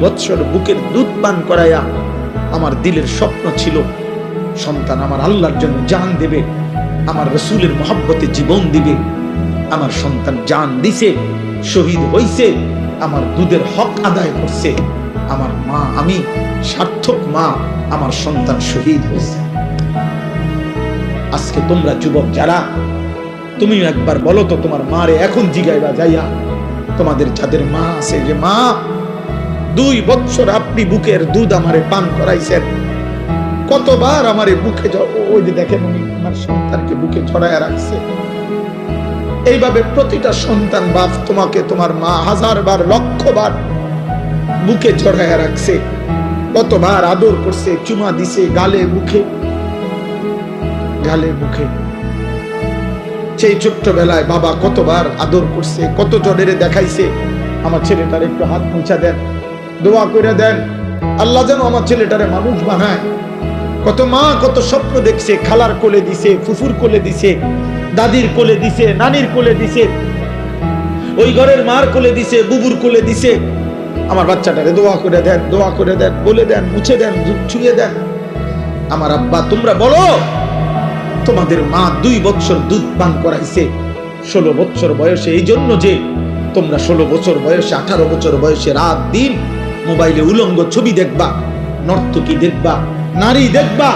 বৎসর বুকের দুধ পান করাইয়া আমার দিলের স্বপ্ন ছিল, সন্তান আমার আল্লাহর জন্য জান দেবে, আমার রসুলের মহব্বতে জীবন দিবে, আমার সন্তান জান দিছে, শহীদ হইছে, আমার দুধের হক আদায় করছে, আমার মা আমি, সার্থক মা, আমার সন্তান শহীদ হয়েছে আজকে তোমরা যুবক যারা তুমি একবার বলো তো তোমার মারে এখন জিগাইবা যাইয়া, তোমাদের যাদের মা আছে যে মা দুই বছর আপনি বুকের দুধ আমারে পান করাইছেন। কতবার আমারে বুকে ওই যে দেখেন উনি আমার সন্তানকে বুকে ছড়ায় রাখছে। এইভাবে প্রতিটা সন্তান বাপ তোমাকে তোমার মা হাজার বার লক্ষ বার বুকে চড়াইয়া রাখছে। কতবার আদর করছে, চুমা দিছে গালে, মুখে। গালে, মুখে। সেই ছোট্টবেলায় বাবা কতবার আদর করছে, কত জনের দেখাইছে। আমার ছেলেটার একটু হাত মুছা দেন। দোয়া করে দেন। আল্লাহ যেন আমার ছেলেটারে মানুষ বানায়। কত মা, কত স্বপ্ন দেখছে, খালার কোলে দিছে, ফুফুর কোলে দিছে, দাদির কোলে দিছে, নানির কোলে দিছে, ওই ঘরের মার কোলে দিছে, বুবুর কোলে দিছে। আমার বাচ্চাটারে দোয়া করে দেন, দোয়া করে দেন, বলে দেন, মুছে দেন, দুধ ছুঁয়ে দেন। আমার আব্বা, তোমরা বলো, তোমাদের মা দুই বছর দুধ পান করাইছে। ষোলো বছর বয়সে এই জন্য যে তোমরা ষোলো বছর বয়সে, আঠারো বছর বয়সে রাত দিন মোবাইলে উলঙ্গ ছবি দেখবা, নর্তকী দেখবা, নারী দেখবা,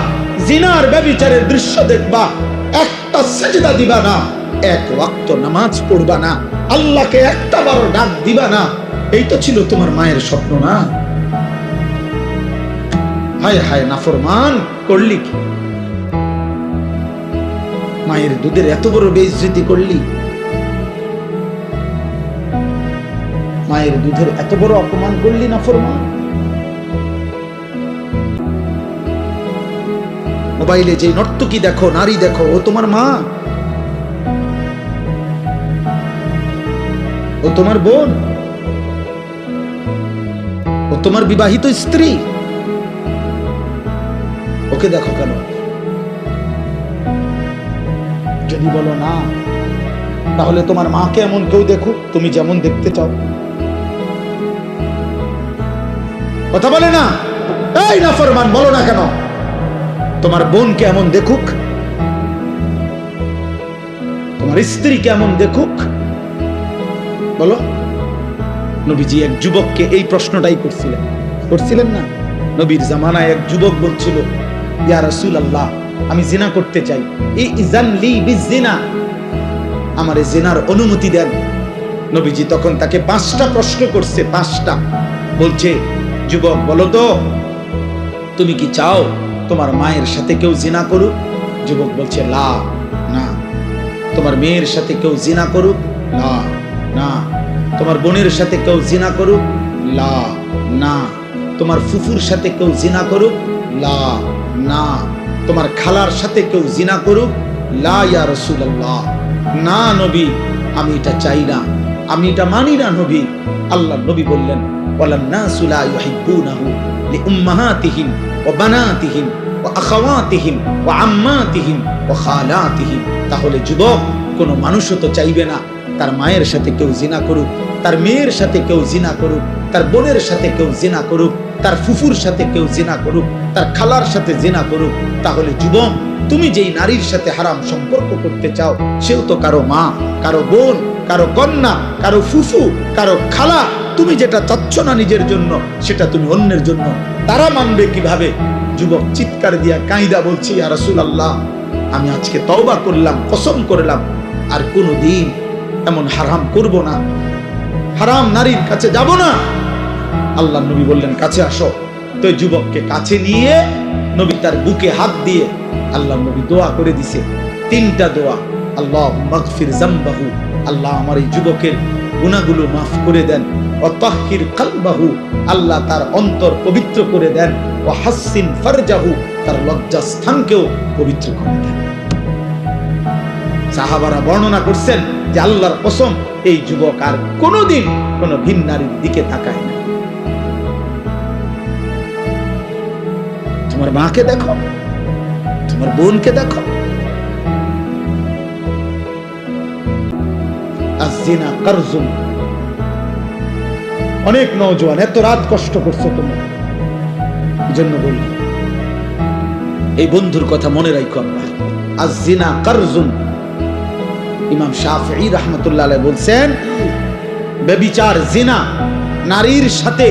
জিনার ব্যবিচারের দৃশ্য দেখবা, একটা সেজদা দিবা না, এক ওয়াক্ত নামাজ পড়বা না, আল্লাহকে একটা বারো ডাক দিবা না, এই তো ছিল তোমার মায়ের স্বপ্ন না? হায় হায়, নাফরমান, করলি কি? মায়ের দুধের এত বড় বেইজ্জতি করলি? মায়ের দুধের এত বড় অপমান করলি না ফরমান মোবাইলে যে নর্তকী দেখো, নারী দেখো, ও তোমার মা? ও তোমার বোন? ও তোমার বিবাহিত স্ত্রী? ওকে দেখো কেন? যদি বলো না, তাহলে তোমার মাকে এমন কেউ দেখুক, তুমি যেমন দেখতে চাও। কথা বলে না? এই না ফরমান বলো না কেন? তোমার বোনকে এমন দেখুক? তোমার স্ত্রী কেমন দেখুক? বলো। নবীজি এক যুবককে এই প্রশ্নটাই করছিলেন। করছিলেন না? নবীর জামানায় এক যুবক বলছিল, ইয়া রাসূল আল্লাহ আমি জিনা করতে চাই। বিজিনা। আমারে জিনার অনুমতি দেন। নবীজি তখন তাকে পাঁচটা প্রশ্ন করছে, পাঁচটা। বলছে যুবক, বলো তো, তুমি কি চাও তোমার মায়ের সাথে কেউ জিনা করুক? যুবক বলছে, লা, না। তোমার মেয়ের সাথে কেউ জিনা করুক? লা, না। তোমার বোনের সাথে কেউ জিনা করুক? লা, না। তোমার ফুফুর সাথে কেউ জিনা করুক? লা, না। তোমার খালার সাথে কেউ জিনা করুক? লা ইয়া রাসূলুল্লাহ। না নবী, আমি এটা চাই না। আমি এটা মানি না নবী। আল্লাহ নবী বললেন, ওয়ালান নাসু লা ইউহিব্বুনাহু লিউম্মাহাতিহিম ওয়া বানাতিহিম ওয়া আখাওয়াতিহিম ওয়া আম্মাতিহিম ওয়া খালাতিহিম। তাহলে যুবক, কোনো মানুষও তো চাইবে না তার মায়ের সাথে কেউ জিনা করুক, তার মেয়ের সাথে কেউ জিনা করুক, তার বোনের সাথে কেউ জিনা করুক, তার ফুফুর সাথে কেউ জিনা করুক, তার খালার সাথে জিনা করুক। তাহলে যুবক তুমি যেই নারীর সাথে হারাম সম্পর্ক করতে চাও, সেও তো কারও মা, কারও বোন, কারও কন্যা, কারও ফুফু, কারও খালা। তুমি যেটা চাচ্ছ না নিজের জন্য, সেটা তুমি অন্যের জন্য। তারা মানবে কীভাবে? যুবক চিৎকার দিয়া কাইদা বলছি আর রাসূল আল্লাহ আমি আজকে তওবা করলাম, কসম করলাম, আর কোনো দিন এমন হারাম করব না। হারাম নারীর কাছে যাব না। আল্লাহ নবী বললেন, কাছে আসো। তো যুবককে কাছে নিয়ে নবী তার বুকে হাত দিয়ে আল্লাহ নবী দোয়া করে দিছে। তিনটা দোয়া, আল্লাহ মাগফির জামবাহু, আল্লাহ আমার এই যুবকের গুনাহগুলো মাফ করে দেন। ও তাহির কালবাহু, আল্লাহ তার অন্তর পবিত্র করে দেন। ও হাসিন ফারজাহু, তার পবিত্র করে দেন। সাহাবারা বর্ণনা করছেন যে আল্লাহর এই যুবক আর কোনোদিন কোনো ভিন নারীর দিকে তাকায় তোমার মাকে দেখো, তোমার বোনকে দেখো। অনেক নওজোয়ান, এত রাত কষ্ট করছ তোমরা। জন্য বলি এই বন্ধুর কথা মনে রাখো আমরা। আজিনা কারজুন ইমাম শাফি রহমতুল্লাহ বলছেন বেবিচার জিনা, নারীর সাথে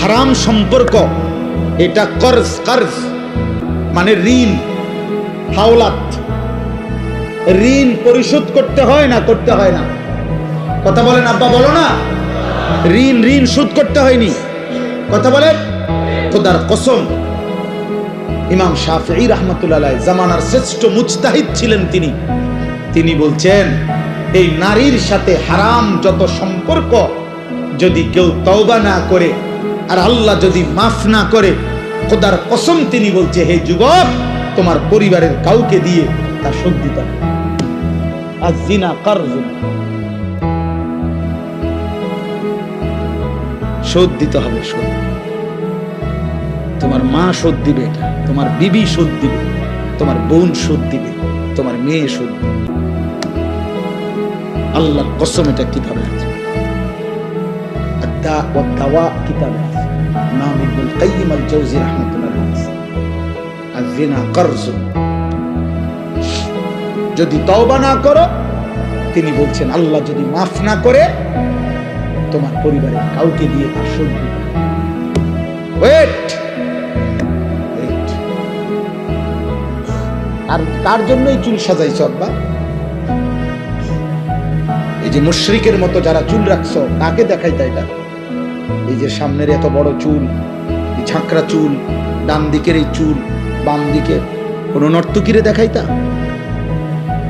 হারাম সম্পর্ক এটা কর্জ কর্জ মানে ঋণ, হাওলাত। ঋণ পরিশোধ করতে হয় না, করতে হয় না। কথা বলেন, আব্বা বলো না। ঋণ ঋণ শোধ করতে হয়নি। কথা বলেন, খোদার কসম। ইমাম শাফি রহমতুল্লাহ জামানার শ্রেষ্ঠ মুজতাহিদ ছিলেন তিনি। তিনি বলছেন, এই নারীর সাথে হারাম যত সম্পর্ক, যদি কেউ তওবা না করে আর আল্লাহ যদি মাফ না করে, খোদার কসম তিনি বলছে, হে যুবক, তোমার পরিবারের কাউকে দিয়ে তা শোধ দিতে হবে। শোধ দিতে হবে, শোধ। তোমার মা শোধ দিবে এটা, তোমার বিবি শোধ দিবে, তোমার বোন শোধ দিবে, তোমার মেয়ে শোধ দিবে। আল্লাহর কসম এটা কীভাবে আছে? দাওয়া কিতাবে আছে। ইমাম ইবনুল কাইয়িম আল জাওজি রাহমাতুল্লাহ আযিনা করজ যদি তওবা না করো, তিনি বলছেন, আল্লাহ যদি মাফ না করে, তোমার পরিবারের কাউকে দিয়ে তার শোধ ওয়েট আর তার জন্যই চুল সাজাইছ, আব্বা। এই যে মুশরিকের মতো যারা চুল রাখছো তাকে দেখাইতা এটা? এই যে সামনের এত বড় চুল, এই ঝাঁকড়া চুল, ডান দিকের এই চুল, বাম দিকে, কোন নর্তকীরে দেখাইতা?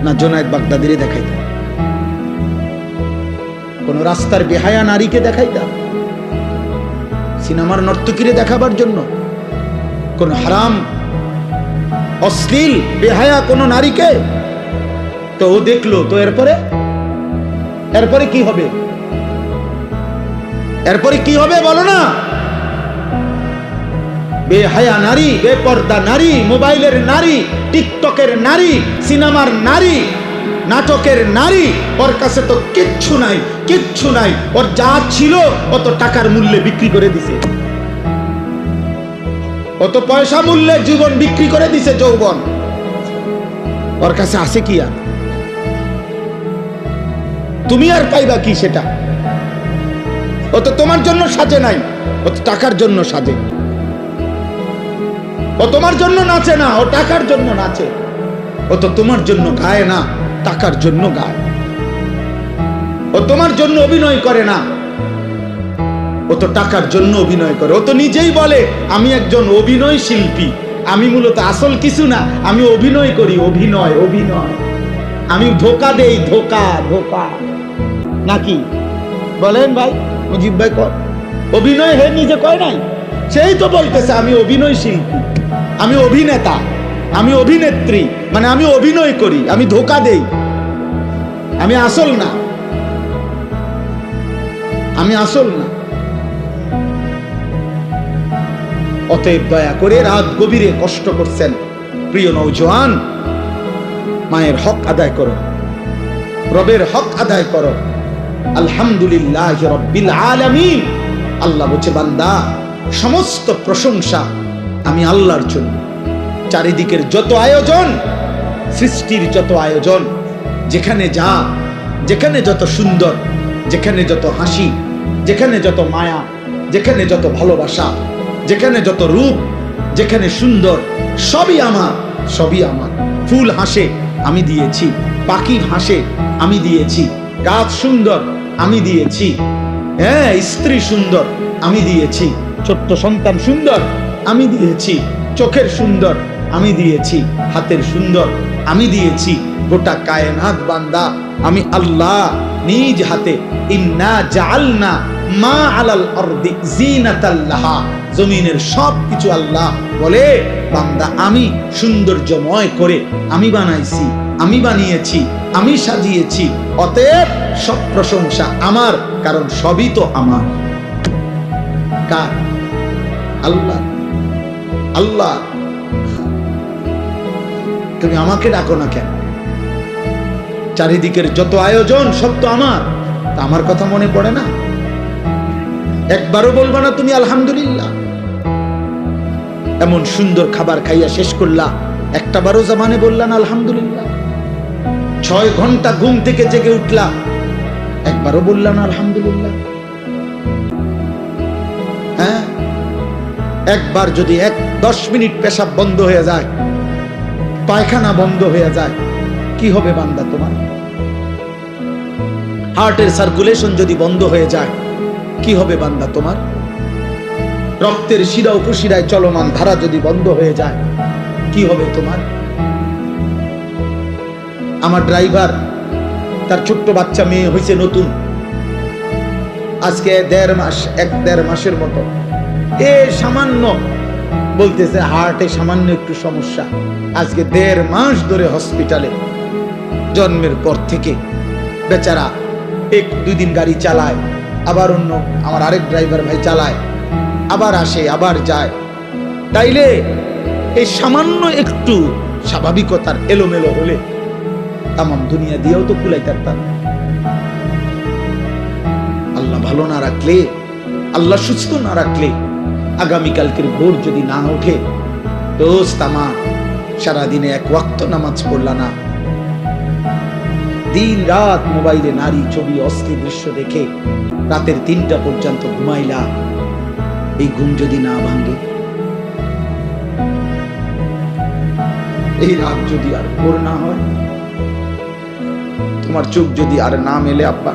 না জোনায়েদ বাগদাদিরে দেখাইতা? কোন রাস্তার বেহায়া নারীকে দেখাইতা? সিনেমার নর্তকীরে দেখাবার জন্য? কোন হারাম, অশ্লীল, বেহায়া কোনো নারীকে? তো ও দেখল, তো এরপরে? এরপরে কি হবে? এরপরে কি হবে বলো না? বেহায়া নারী, বেপর্দা নারী, মোবাইলের নারী, টিকটকের নারী, সিনেমার নারী, নাটকের নারী, ওর কাছে তো কিচ্ছু নাই কিচ্ছু নাই। ওর যা ছিল অত টাকার মূল্যে বিক্রি করে দিছে। অত পয়সা মূল্যে জীবন বিক্রি করে দিছে, যৌবন। ওর কাছে আছে কি আর? তুমি আর পাইবা কি সেটা? ও তো তোমার জন্য সাজে নাই। ও তো টাকার জন্য সাজে। ও তোমার জন্য নাচে না, ও টাকার জন্য নাচে। ও তো তোমার জন্য গায় না, টাকার জন্য গায়। ও তোমার জন্য অভিনয় করে না। ও তো টাকার জন্য অভিনয় করে। ও তো নিজেই বলে, আমি একজন অভিনয় শিল্পী। আমি মূলত আসল কিছু না, আমি অভিনয় করি, অভিনয় অভিনয়। আমি ধোকা দেই, ধোকা ধোকা। নাকি? বলেন ভাই। মুজিব ভাই কর অভিনয় হে নিজে কয় নাই? সেই তো বলতেছে, আমি অভিনয় শিল্পী, আমি অভিনেতা, আমি অভিনেত্রী মানে আমি অভিনয় করি, আমি ধোকা দেই, আমি আসল না, আমি আসল না। অতএব দয়া করে রাত গভীরে কষ্ট করছেন, প্রিয় নৌজওয়ান মায়ের হক আদায় করো, রবের হক আদায় করো। আলহামদুলিল্লাহ রব্বিল আল্লাহ বলছে, বান্দা, সমস্ত প্রশংসা আমি আল্লাহর জন্য। চারিদিকের যত আয়োজন, সৃষ্টির যত আয়োজন, যেখানে যা, যেখানে যত সুন্দর, যেখানে যত হাসি, যেখানে যত মায়া, যেখানে যত ভালোবাসা, যেখানে যত রূপ, যেখানে সুন্দর, সবই আমার সবই আমার। ফুল হাসে আমি দিয়েছি পাখি হাসে আমি দিয়েছি, গাছ সুন্দর আমি দিয়েছি। হ্যাঁ স্ত্রী সুন্দর, আমি দিয়েছি। ছোট্ট সন্তান সুন্দর, আমি দিয়েছি। চোখের সুন্দর, আমি দিয়েছি। হাতের সুন্দর, আমি দিয়েছি। গোটা কায়নাত বান্দা, আমি আল্লাহ নিজ হাতে। ইন্না জাআলনা মা আলাল আরদি জিনাতাল্লাহা জমিনের সব কিছু আল্লাহ বলে, বান্দা, আমি সৌন্দর্যময় করে আমি বানাইছি। আমি বানিয়েছি, আমি সাজিয়েছি, অতএব সব প্রশংসা আমার, কারণ সবই তো আমার। কার? আল্লাহ। আল্লাহ। তুমি আমাকে ডাকো না কেন? চারিদিকের যত আয়োজন, সব তো আমার। তা আমার কথা মনে পড়ে না? একবারও বলবা না তুমি আলহামদুলিল্লাহ। এমন সুন্দর খাবার খাইয়া শেষ করলা একটা বারো জামানে বললা না আলহামদুলিল্লাহ। ছয় ঘণ্টা ঘুম থেকে জেগে উঠলা একবারও বললা না, আলহামদুলিল্লাহ। হ্যাঁ? একবার যদি এক দশ মিনিট পেশাব বন্ধ হয়ে যায়, পায়খানা বন্ধ হয়ে যায়, কি হবে বান্দা তোমার? হার্টের সার্কুলেশন যদি বন্ধ হয়ে যায়, কি হবে বান্দা তোমার? রক্তের শিরা উপশিরায় চলমান ধারা যদি বন্ধ হয়ে যায়, কি হবে তোমার? আমার ড্রাইভার তার ছোট্ট বাচ্চা মেয়ে হয়েছে নতুন। আজকে দেড় মাস, এক দেড় মাসের মতো। এ সামান্য, বলতেছে হার্টে সামান্য একটু সমস্যা। আজকে দেড় মাস ধরে হসপিটালে জন্মের পর থেকে বেচারা এক দুই দিন গাড়ি চালায়, আবার অন্য আমার আরেক ড্রাইভার ভাই চালায়, আবার আসে, আবার যায়। তাইলে এই সামান্য একটু স্বাভাবিকতার এলোমেলো হলে তামাম দুনিয়া দিয়েও তো কুলাইতে পারতাম না। আল্লাহ ভালো না রাখলে, আল্লাহ সুস্থ না রাখলে, আগামীকালকের ভোর যদি না ওঠে, দোস্ত আমার, সারাদিনে এক ওয়াক্ত নামাজ পড়লা না দিন রাত মোবাইলে নারী ছবি, অস্থির দৃশ্য দেখে রাতের তিনটা পর্যন্ত ঘুমাইলা, এই ঘুম যদি না ভাঙে এই রাত যদি আর ভোর না হয় তোমার চোখ যদি আর না মেলে, আব্বা।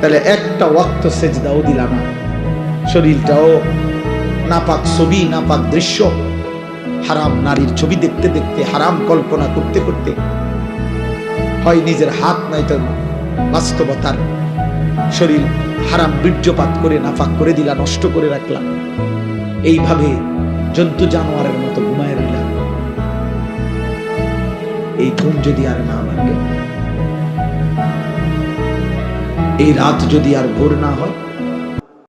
তাহলে একটা ওয়াক্ত সেজদাও দিলাম না। শরীরটাও নাপাক ছবি, নাপাক দৃশ্য, হারাম নারীর ছবি দেখতে দেখতে, হারাম কল্পনা করতে করতে, হয় নিজের হাত নাই তো বাস্তবতার শরীর হারাম বীর্যপাত করে নাফাক করে দিলা, নষ্ট করে রাখলাম এইভাবে জন্তু জানোয়ারের মতো এই ঘুম যদি আর না ভাঙে এই রাত যদি আর ভোর না হয়